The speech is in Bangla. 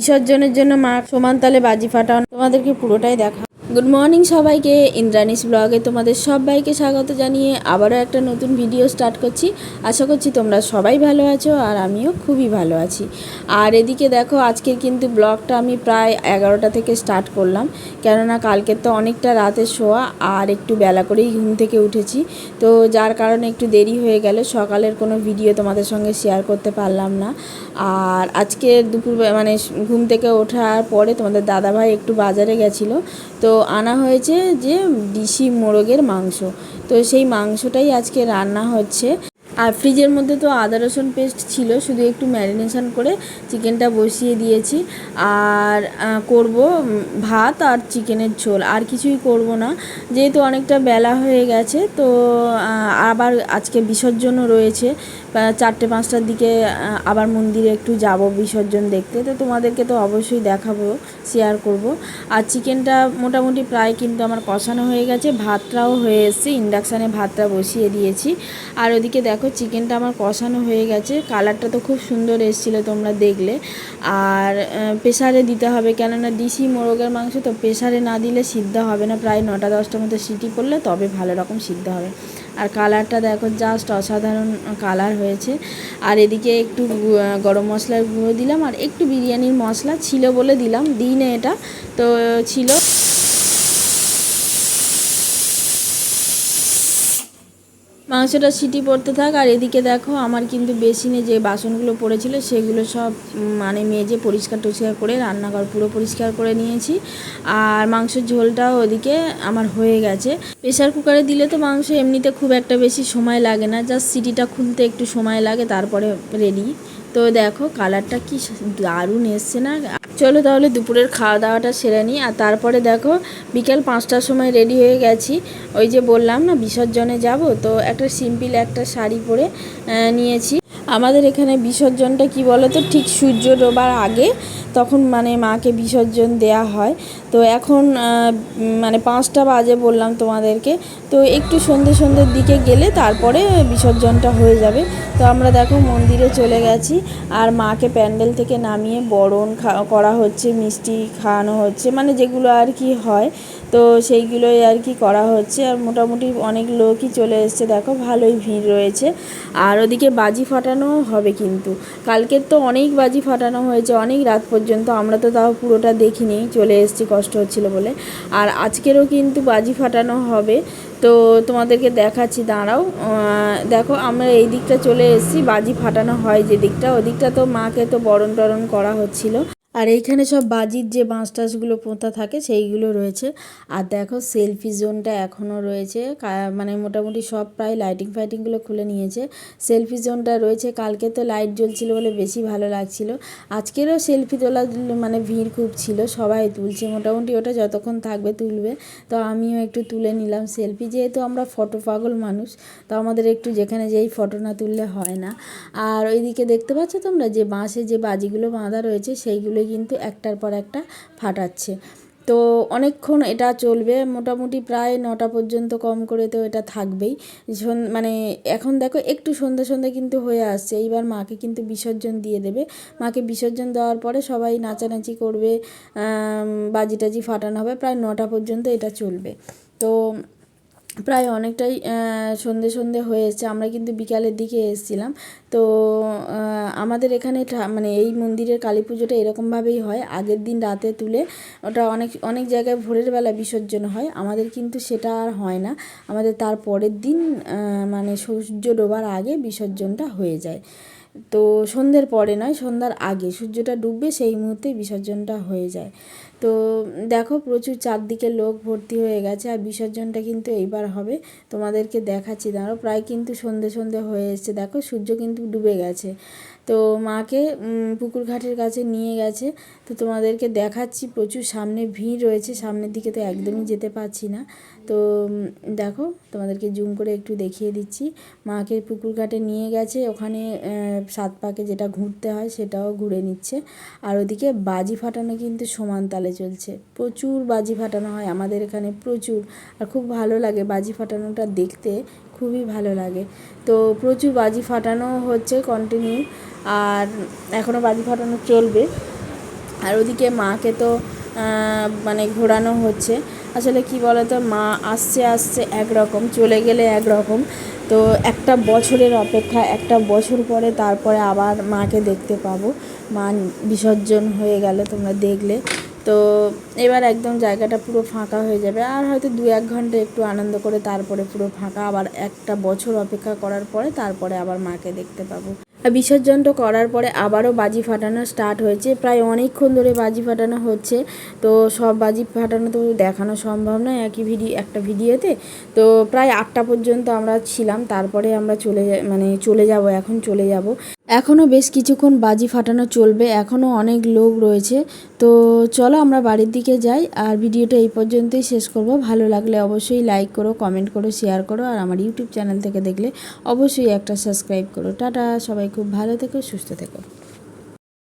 বিসর্জনের জন্য মা সমান তালে বাজি ফাটান। তোমাদেরকে পুরোটাই দেখা গুড মর্নিং সবাইকে ইন্দ্রানিস ব্লগে তোমাদের সবাইকে স্বাগত জানিয়ে আবারও একটা নতুন ভিডিও স্টার্ট করছি। আশা করছি তোমরা সবাই ভালো আছো আর আমিও খুবই ভালো আছি। আর এদিকে দেখো, আজকের কিন্তু ব্লগটা আমি প্রায় এগারোটা থেকে স্টার্ট করলাম। কেননা কালকের তো অনেকটা রাতে শোয়া আর একটু বেলা করেই ঘুম থেকে উঠেছি। তো যার কারণে একটু দেরি হয়ে গেল, সকালের কোনো ভিডিও তোমাদের সঙ্গে শেয়ার করতে পারলাম না। আর আজকে দুপুর মানে ঘুম থেকে ওঠার পরে তোমাদের দাদাভাই একটু বাজারে গেছিল। তো আনা হয়েছে যে ডিসি মোরগের মাংস। তো সেই মাংসটাই আজকে রান্না হচ্ছে। আর ফ্রিজের মধ্যে তো আদা, রসুন পেস্ট ছিল, শুধু একটু ম্যারিনেশন করে চিকেনটা বসিয়ে দিয়েছি। আর করব ভাত আর চিকেনের ঝোল। আর কিছুই করব না। যেহেতু অনেকটা বেলা হয়ে গেছে, তো আবার আজকে বিসর্জনও রয়েছে। চারটে, পাঁচটার দিকে আবার মন্দিরে একটু যাব বিসর্জন দেখতে। তো তোমাদেরকে তো অবশ্যই দেখাবো শেয়ার করব। আর চিকেনটা মোটামুটি প্রায় কিন্তু আমার কষানো হয়ে গেছে। ভাতটাও হয়ে এসছে ইন্ডাকশানে ভাতটা বসিয়ে দিয়েছি। আর ওদিকে দেখো চিকেনটা আমার কষানো হয়ে গেছে। কালারটা তো খুব সুন্দর এসেছিল তোমরা দেখলে। আর প্রেশারে দিতে হবে, কেননা ডিসি মোরগের মাংস তো প্রেশারে না দিলে সিদ্ধ হবে না। প্রায় নটা, দশটার মতো সিটি পড়লে তবে ভালো রকম সিদ্ধ হবে। আর কালারটা দেখো জাস্ট অসাধারণ কালার হয়েছে। আর এদিকে একটু গরম মশলার গুঁড়ো দিলাম, আর একটু বিরিয়ানির মশলা ছিল বলে দিলাম দিই এটা। তো ছিল মাংসটা সিটি পড়তে থাক, আর এদিকে দেখো আমার কিন্তু বেসিনে যে বাসনগুলো পড়েছিল সেগুলো সব মানে মেজে পরিষ্কার টরিষ্কার করে, রান্নাঘর পুরো পরিষ্কার করে নিয়েছি। আর মাংসের ঝোলটাও ওদিকে আমার হয়ে গেছে। প্রেশার কুকারে দিলে তো মাংস এমনিতে খুব একটা বেশি সময় লাগে না, জাস্ট সিটিটা খুলতে একটু সময় লাগে, তারপরে রেডি। তো দেখো কালারটা কি দারুণ এসছে না? চলো তাহলে দুপুরের খাওয়া দাওয়াটা সেরে নিই। আর তারপরে দেখো বিকেল পাঁচটার সময় রেডি হয়ে গেছি। ওই যে বললাম না, বিসর্জনে যাব। তো একটা সিম্পল একটা শাড়ি পরে নিয়েছি। আমাদের এখানে বিসর্জনটা কি বলো তো ঠিক সূর্য ডোবার আগে তখন মানে মাকে বিসর্জন দেয়া হয়। তো এখন মানে পাঁচটা বাজে বললাম তোমাদেরকে। তো একটু সন্ধে সন্ধ্যের দিকে গেলে তারপরে বিসর্জনটা হয়ে যাবে। তো আমরা দেখো মন্দিরে চলে গেছি আর মাকে প্যান্ডেল থেকে নামিয়ে বরণ করা হচ্ছে, মিষ্টি খাওয়ানো হচ্ছে। মানে যেগুলো আর কি হয় তো সেইগুলোই আর কি করা হচ্ছে। আর মোটামুটি অনেক লোকই চলে এসছে। দেখো ভালোই ভিড় রয়েছে। আর ওদিকে বাজি ফাটানো হবে কিন্তু। কালকের তো অনেক বাজি ফাটানো হয়েছে, অনেক রাত পর্যন্ত। আমরা তো তাও পুরোটা দেখিনি, চলে এসেছি, কষ্ট হচ্ছিল বলে। আর আজকেরও কিন্তু বাজি ফাটানো হবে। তো তোমাদেরকে দেখাচ্ছি, দাঁড়াও। দেখো আমরা এই দিকটা চলে এসেছি, বাজি ফাটানো হয় যে দিকটা। ওদিকটা তো মাকে তো বরণ টরণ করা হচ্ছিল। আর এইখানে সব বাজির যে বাঁশ টাঁশগুলো পোঁতা থাকে, সেইগুলো রয়েছে। আর দেখো, সেলফি জোনটা এখনও রয়েছে। মানে মোটামুটি সব প্রায় লাইটিং ফাইটিংগুলো খুলে নিয়েছে। সেলফি জোনটা রয়েছে। কালকে তো লাইট জ্বলছিল বলে বেশি ভালো লাগছিল। আজকেরও সেলফি তোলা মানে ভিড় খুব ছিল, সবাই তুলছে। মোটামুটি ওটা যতক্ষণ থাকবে তুলবে। তো আমিও একটু তুলে নিলাম সেলফি। যেহেতু আমরা ফটো পাগল মানুষ, তো আমাদের একটু যেখানে যেই ফটো না তুললে হয় না। আর ওইদিকে দেখতে পাচ্ছ তোমরা যে বাঁশে যে বাজিগুলো বাঁধা রয়েছে, সেইগুলো কিন্তু একটার পর একটা ফাটাচ্ছে। তো অনেকক্ষণ এটা চলবে, মোটামুটি প্রায় নটা পর্যন্ত কম করে তো এটা থাকবেই। মানে এখন দেখো একটু সন্ধ্যে সন্ধ্যে কিন্তু হয়ে আসছে, এইবার মাকে কিন্তু বিসর্জন দিয়ে দেবে। মাকে বিসর্জন দেওয়ার পরে সবাই নাচানাচি করবে বাজি টাজি ফাটানো হবে, প্রায় নটা পর্যন্ত এটা চলবে। তো প্রায় অনেকটাই সন্ধে সন্ধে হয়ে এসছে আমরা কিন্তু বিকালের দিকে এসেছিলাম। তো আমাদের এখানে মানে এই মন্দিরের কালী পুজোটা এরকমভাবেই হয়। আগের দিন রাতে তুলে ওটা অনেক অনেক জায়গায় ভোরের বেলা বিসর্জন হয়। আমাদের কিন্তু সেটা আর হয় না। আমাদের তার পরের দিন মানে সূর্য ডোবার আগে বিসর্জনটা হয়ে যায়। তো সন্ধ্যের পরে নয়, সন্ধ্যার আগে সূর্যটা ডুববে সেই মুহূর্তে বিসর্জনটা হয়ে যায়। তো দেখো প্রচুর চারদিকে লোক ভর্তি হয়ে গেছে আর বিসর্জনটা কিন্তু এইবার হবে। তোমাদেরকে দেখাচ্ছি। দাঁড়ো প্রায় কিন্তু সন্ধে সন্ধে হয়ে এসছে। দেখো সূর্য কিন্তু ডুবে গেছে। তো মাকে পুকুর ঘাটের কাছে নিয়ে গেছে। তো তোমাদেরকে দেখাচ্ছি, প্রচুর সামনে ভিড় রয়েছে। সামনের দিকে তো একদমই যেতে পারছি না। তো দেখো, তোমাদেরকে জুম করে একটু দেখিয়ে দিচ্ছি। মাকে পুকুর ঘাটে নিয়ে গেছে। ওখানে সাত পাকে যেটা ঘুরতে হয় সেটাও ঘুরে নিচ্ছে। আর ওদিকে বাজি ফাটানো কিন্তু সমান তালে চলছে। প্রচুর বাজি ফাটানো হয় আমাদের এখানে, প্রচুর। আর খুব ভালো লাগে বাজি ফাটানোটা দেখতে। খুবই ভালো লাগে। তো প্রচুর বাজি ফাটানো হচ্ছে কন্টিনিউ আর এখনও বাজি ফাটানো চলবে। আর ওদিকে মাকে তো মানে ঘোরানো হচ্ছে। আসলে কি বলতো, মা আসছে আসছে একরকম, চলে গেলে একরকম। তো একটা বছরের অপেক্ষা, একটা বছর পরে তারপরে আবার মাকে দেখতে পাবো। মা বিসর্জন হয়ে গেল, তোমরা দেখলে। তো এবার একদম জায়গাটা পুরো ফাঁকা হয়ে যাবে। আর হয়তো দু এক ঘণ্টা একটু আনন্দ করে তারপরে পুরো ফাঁকা, আবার একটা বছর অপেক্ষা করার পরে তারপরে আবার মাকে দেখতে পাবো। আর বিসর্জনটা করার পরে আবারও বাজি ফাটানো স্টার্ট হয়েছে। প্রায় অনেকক্ষণ ধরে বাজি ফাটানো হচ্ছে। তো সব বাজি ফাটানো তো দেখানো সম্ভব নয়, একই ভিডিও একটা ভিডিওতে। তো প্রায় আটটা পর্যন্ত আমরা ছিলাম, তারপরে আমরা চলে মানে চলে যাব, এখন চলে যাব। এখনও বেশ কিছুক্ষণ বাজি ফাটানো চলবে, এখনও অনেক লোক রয়েছে। তো চলো আমরা বাড়ির দিকে যাই, আর ভিডিওটা এই পর্যন্তই শেষ করব। ভালো লাগলে অবশ্যই লাইক করো, কমেন্ট করো, শেয়ার করো, আর আমার ইউটিউব চ্যানেল থেকে দেখলে অবশ্যই একটা সাবস্ক্রাইব করো। টাটা, সবাই খুব ভালো থেকো, সুস্থ থেকো।